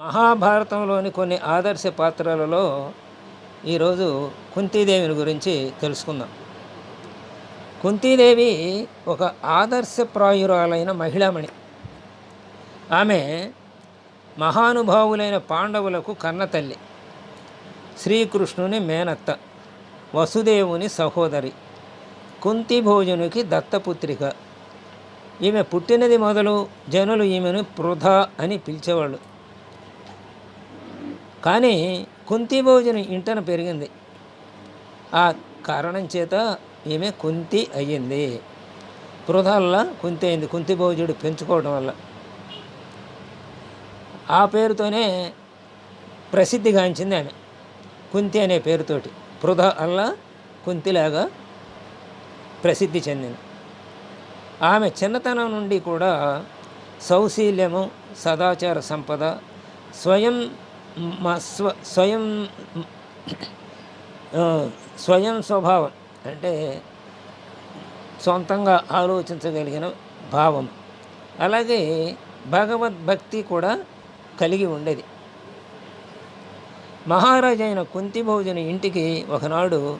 మహాభారతంలోని కొన్ని ఆదర్శ పాత్రలలో ఈరోజు కుంతీదేవిని గురించి తెలుసుకుందాం. కుంతీదేవి ఒక ఆదర్శప్రాయురాలైన మహిళామణి. ఆమె మహానుభావులైన పాండవులకు కన్నతల్లి. శ్రీకృష్ణుని మేనత్త వసుదేవుని సహోదరి కుంతిభోజునికి దత్తపుత్రిక. ఈమె పుట్టినది మొదలు జనులు ఈమెను పృథ అని పిలిచేవాళ్ళు. కానీ కుంతి భోజనం ఇంటన పెరిగింది. ఆ కారణం చేత ఈమె కుంతి అయ్యింది. పృథల్లా కుంతి అయింది. కుంతి భోజుడు పెంచుకోవడం వల్ల. ఆ పేరుతోనే ప్రసిద్ధిగాంచింది ఆమె. కుంతి అనే పేరుతోటి. పృథ అల్లా కుంతిలాగా ప్రసిద్ధి చెందింది. ఆమె చిన్నతనం నుండి కూడా సౌశీల్యము సదాచార సంపద స్వయం స్వ స్వయం స్వయం స్వభావం అంటే సొంతంగా ఆలోచించగలిగిన భావం. అలాగే భగవద్భక్తి కూడా కలిగి ఉండేది. మహారాజైన భోజన ఇంటికి ఒకనాడు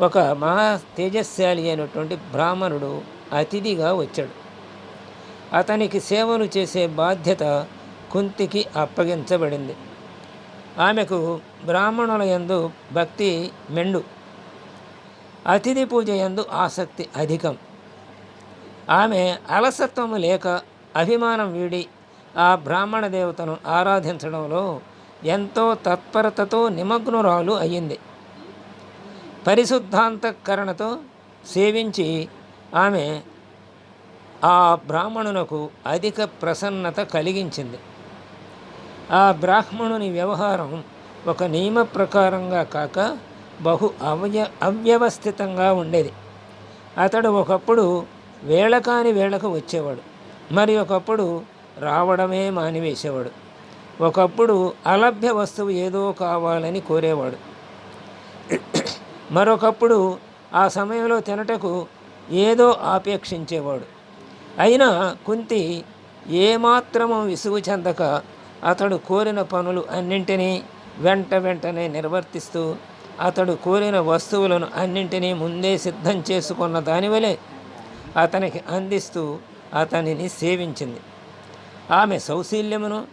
ఒక మహా తేజస్శాలి అయినటువంటి బ్రాహ్మణుడు అతిథిగా వచ్చాడు. అతనికి సేవలు చేసే బాధ్యత కుంతికి అప్పగించబడింది. ఆమెకు బ్రాహ్మణుల యందు భక్తి మెండు. అతిథి పూజ యందు ఆసక్తి అధికం. ఆమె అలసత్వము లేక అభిమానం వీడి ఆ బ్రాహ్మణ దేవతను ఆరాధించడంలో ఎంతో తత్పరతతో నిమగ్నురాలు అయ్యింది. పరిశుద్ధాంతకరణతో సేవించి ఆమె ఆ బ్రాహ్మణునకు అధిక ప్రసన్నత కలిగించింది. ఆ బ్రాహ్మణుని వ్యవహారం ఒక నియమ ప్రకారంగా కాక బహు అవ్య అవ్యవస్థితంగా ఉండేది. అతడు ఒకప్పుడు వేళకాని వేళకు వచ్చేవాడు. మరి ఒకప్పుడు రావడమే మానివేసేవాడు. ఒకప్పుడు అలభ్య వస్తువు ఏదో కావాలని కోరేవాడు. మరొకప్పుడు ఆ సమయంలో తినటకు ఏదో ఆపేక్షించేవాడు. అయినా కుంతి ఏమాత్రము విసుగు చెందక అతడు కోరిన పనులు అన్నింటినీ వెంట వెంటనే నిర్వర్తిస్తూ అతడు కోరిన వస్తువులను అన్నింటినీ ముందే సిద్ధం చేసుకున్న దానివలే అతనికి అందిస్తూ అతనిని సేవించింది. ఆమె సౌశీల్యమును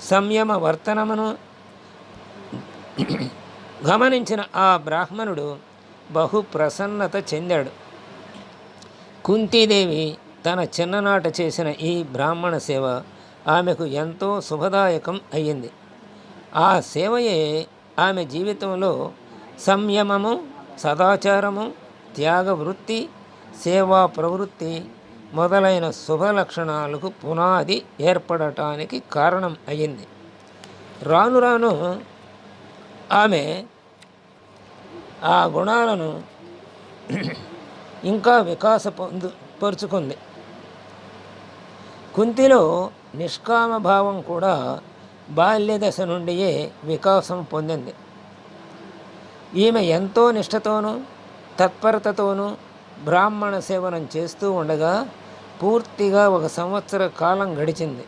సంయమ వర్తనమును గమనించిన ఆ బ్రాహ్మణుడు బహు ప్రసన్నత చెందాడు. కుంతీదేవి తన చిన్ననాట చేసిన ఈ బ్రాహ్మణ సేవ ఆమెకు ఎంతో శుభదాయకం అయ్యింది. ఆ సేవయే ఆమె జీవితంలో సంయమము సదాచారము త్యాగ వృత్తి సేవా ప్రవృత్తి మొదలైన శుభ లక్షణాలకు పునాది ఏర్పడటానికి కారణం అయ్యింది. రాను రాను ఆమె ఆ గుణాలను ఇంకా వికాస పొందు పరుచుకుంది. కుంతిలో నిష్కామ భావం కూడా బాల్య దశ నుండియే వికాసం పొందింది. ఈమె ఎంతో నిష్ఠతోనూ తత్పరతతోనూ బ్రాహ్మణ సేవనం చేస్తూ ఉండగా పూర్తిగా ఒక సంవత్సర కాలం గడిచింది.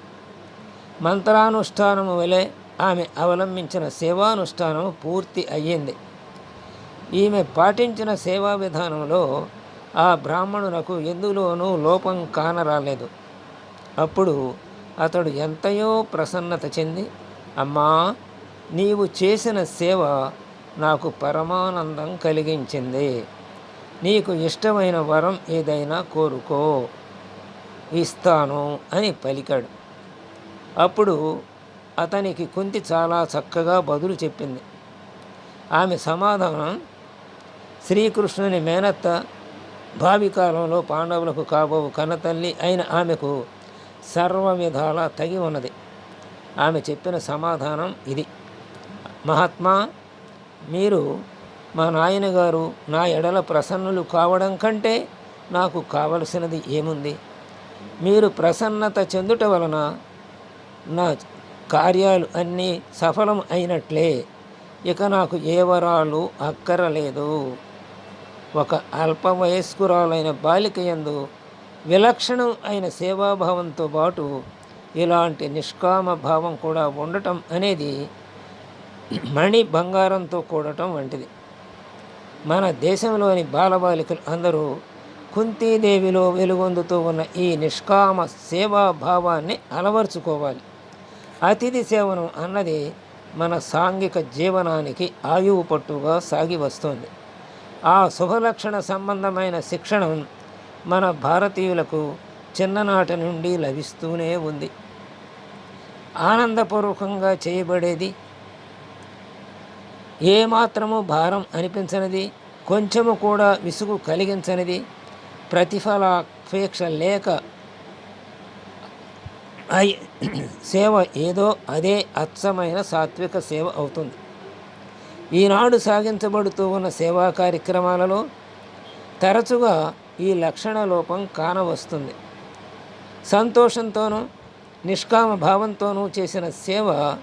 మంత్రానుష్ఠానము వలె ఆమె అవలంబించిన సేవానుష్ఠానము పూర్తి అయ్యింది. ఈమె పాటించిన సేవా విధానంలో ఆ బ్రాహ్మణులకు ఎందులోనూ లోపం కానరాలేదు. అప్పుడు అతడు ఎంతయో ప్రసన్నత చెంది అమ్మా నీవు చేసిన సేవ నాకు పరమానందం కలిగించింది. నీకు ఇష్టమైన వరం ఏదైనా కోరుకో ఇస్తాను అని పలికాడు. అప్పుడు అతనికి కుంతి చాలా చక్కగా బదులు చెప్పింది. ఆమె సమాధానం శ్రీకృష్ణుని మేనత్త భావి కాలంలో పాండవులకు కాబో కన్నతల్లి అయిన ఆమెకు సర్వ విధాలా తగి ఉన్నది. ఆమె చెప్పిన సమాధానం ఇది. మహాత్మా మీరు మా నాయనగారు నా ఎడల ప్రసన్నులు కావడం కంటే నాకు కావలసినది ఏముంది? మీరు ప్రసన్నత చెందుట వలన నా కార్యాలు అన్నీ సఫలం అయినట్లే. ఇక నాకు ఏ వరాలు అక్కరలేదు. ఒక అల్ప వయస్కురాలైన బాలిక యందు విలక్షణం అయిన సేవాభావంతో పాటు ఇలాంటి నిష్కామ భావం కూడా ఉండటం అనేది మణి బంగారంతో కూడటం వంటిది. మన దేశంలోని బాలబాలికలు అందరూ కుంతీదేవిలో వెలుగొందుతూ ఉన్న ఈ నిష్కామ సేవా భావాన్ని అలవర్చుకోవాలి. అతిథి సేవనం అన్నది మన సాంఘిక జీవనానికి ఆయువు పట్టుగా సాగి వస్తుంది. ఆ శుభలక్షణ సంబంధమైన శిక్షణం మన భారతీయులకు చిన్ననాటి నుండి లభిస్తూనే ఉంది. ఆనందపూర్వకంగా చేయబడేది ఏమాత్రము భారం అనిపించనిది కొంచెము కూడా విసుగు కలిగించనిది ప్రతిఫలాపేక్ష లేక అయి సేవ ఏదో అదే అచ్చమైన సాత్విక సేవ అవుతుంది. ఈనాడు సాగించబడుతూ ఉన్న సేవా కార్యక్రమాలలో తరచుగా ఈ లక్షణ లోపం కానవస్తుంది. సంతోషంతోనూ నిష్కామ భావంతోనూ చేసిన సేవ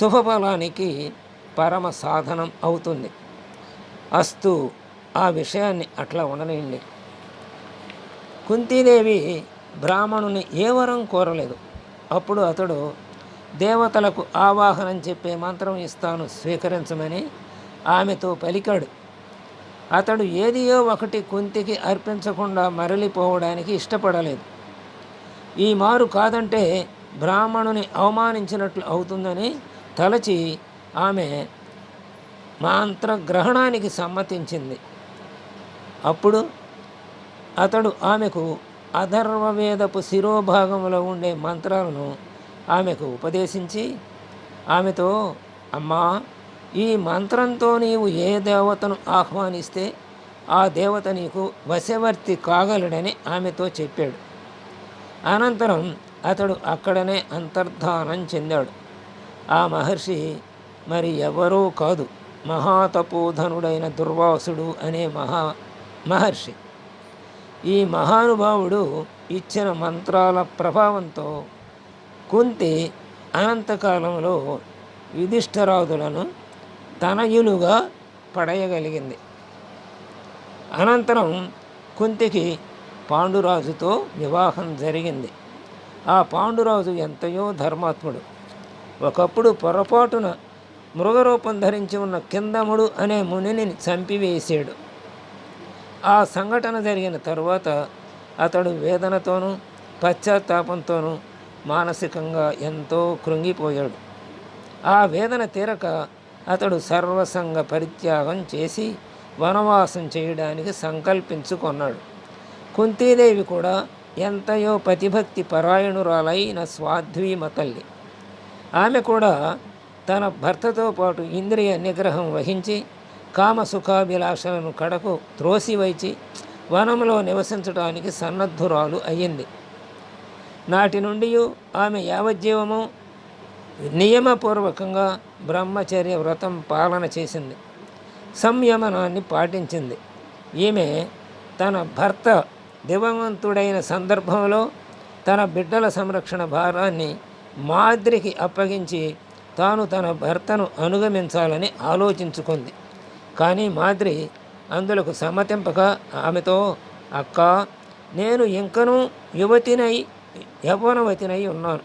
శుభఫలానికి పరమ సాధనం అవుతుంది. అస్తు ఆ విషయాన్ని అట్లా ఉండనియండి. కుంతీదేవి బ్రాహ్మణుని ఏ వరం కోరలేదు. అప్పుడు అతడు దేవతలకు ఆవాహనం చెప్పే మంత్రం ఇస్తాను స్వీకరించమని ఆమెతో పలికాడు. అతడు ఏదియో ఒకటి కుంతికి అర్పించకుండా మరలిపోవడానికి ఇష్టపడలేదు. ఈ మారు కాదంటే బ్రాహ్మణుని అవమానించినట్లు అవుతుందని తలచి ఆమె మంత్రగ్రహణానికి సమ్మతించింది. అప్పుడు అతడు ఆమెకు అధర్వవేదపు శిరోభాగంలో ఉండే మంత్రాలను ఆమెకు ఉపదేశించి ఆమెతో అమ్మా ఈ మంత్రంతో నీవు ఏ దేవతను ఆహ్వానిస్తే ఆ దేవత నీకు వశవర్తి కాగలడని ఆమెతో చెప్పాడు. అనంతరం అతడు అక్కడనే అంతర్ధానం చెందాడు. ఆ మహర్షి మరి ఎవరూ కాదు మహాతపోధనుడైన దుర్వాసుడు అనే మహా మహర్షి. ఈ మహానుభావుడు ఇచ్చిన మంత్రాల ప్రభావంతో కుంతి అనంతకాలంలో యుధిష్ఠరాదులను తనయులుగా పడయగలిగింది. అనంతరం కుంతికి పాండురాజుతో వివాహం జరిగింది. ఆ పాండురాజు ఎంతయో ధర్మాత్ముడు. ఒకప్పుడు పొరపాటున మృగరూపం ధరించి ఉన్న కిందముడు అనే మునిని చంపివేశాడు. ఆ సంఘటన జరిగిన తరువాత అతడు వేదనతోనూ పశ్చాత్తాపంతోనూ మానసికంగా ఎంతో కృంగిపోయాడు. ఆ వేదన తీరక అతడు సర్వసంగ పరిత్యాగం చేసి వనవాసం చేయడానికి సంకల్పించుకున్నాడు. కుంతీదేవి కూడా ఎంతయో పతిభక్తి పరాయణురాలైన స్వాధ్వీమ తల్లి. ఆమె కూడా తన భర్తతో పాటు ఇంద్రియ నిగ్రహం వహించి కామసుఖాభిలాషలను కడకు త్రోసివైచి వనంలో నివసించడానికి సన్నద్ధురాలు అయ్యింది. నాటి నుండి ఆమె యావజ్జీవము నియమపూర్వకంగా బ్రహ్మచర్య వ్రతం పాలన చేసింది. సంయమనాన్ని పాటించింది. ఈమె తన భర్త దివంతుడైన సందర్భంలో తన బిడ్డల సంరక్షణ భారాన్ని మాద్రికి అప్పగించి తాను తన భర్తను అనుగమించాలని ఆలోచించుకుంది. కానీ మాద్రి అందులకు సమ్మతింపక ఆమెతో అక్క నేను ఇంకనూ యువతినై యవ్వనవతినై ఉన్నాను.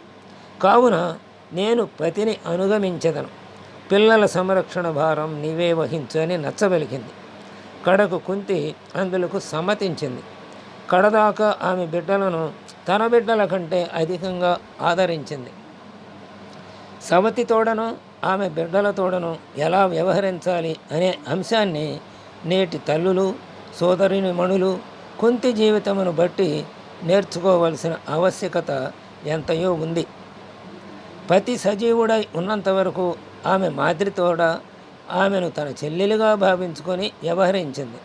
కావున నేను పతిని అనుగమించదను. పిల్లల సంరక్షణ భారం నీవే వహించు అని నచ్చబలికింది. కడకు కుంతి అందులకు సమ్మతించింది. కడదాకా ఆమె బిడ్డలను తన బిడ్డల కంటే అధికంగా ఆదరించింది. సవతి తోడను ఆమె బిడ్డల తోడను ఎలా వ్యవహరించాలి అనే అంశాన్ని నేటి తల్లులు సోదరుని మణులు కుంతి జీవితమును బట్టి నేర్చుకోవలసిన ఆవశ్యకత ఎంతయో ఉంది. ప్రతి సజీవుడై ఉన్నంత వరకు ఆమె మాదిరితోడ ఆమెను తన చెల్లెలుగా భావించుకొని వ్యవహరించింది.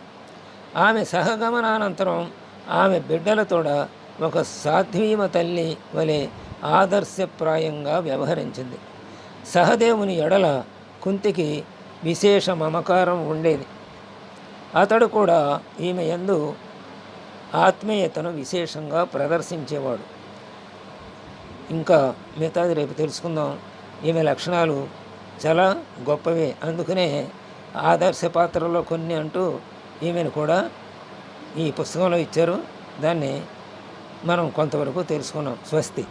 ఆమె సహగమనానంతరం ఆమె బిడ్డలతోడ ఒక సాధ్వీమ తల్లి వలె ఆదర్శప్రాయంగా వ్యవహరించింది. సహదేవుని ఎడల కుంతికి విశేష మమకారం ఉండేది. అతడు కూడా ఈమె యందు ఆత్మీయతను విశేషంగా ప్రదర్శించేవాడు. ఇంకా మిగతాది రేపు తెలుసుకుందాం. ఈమె లక్షణాలు చాలా గొప్పవే. అందుకనే ఆదర్శ పాత్రలో కొన్ని అంటూ ఈమెను కూడా ఈ పుస్తకంలో ఇచ్చారు. దాన్ని మనం కొంతవరకు తెలుసుకున్నాం. స్వస్తి.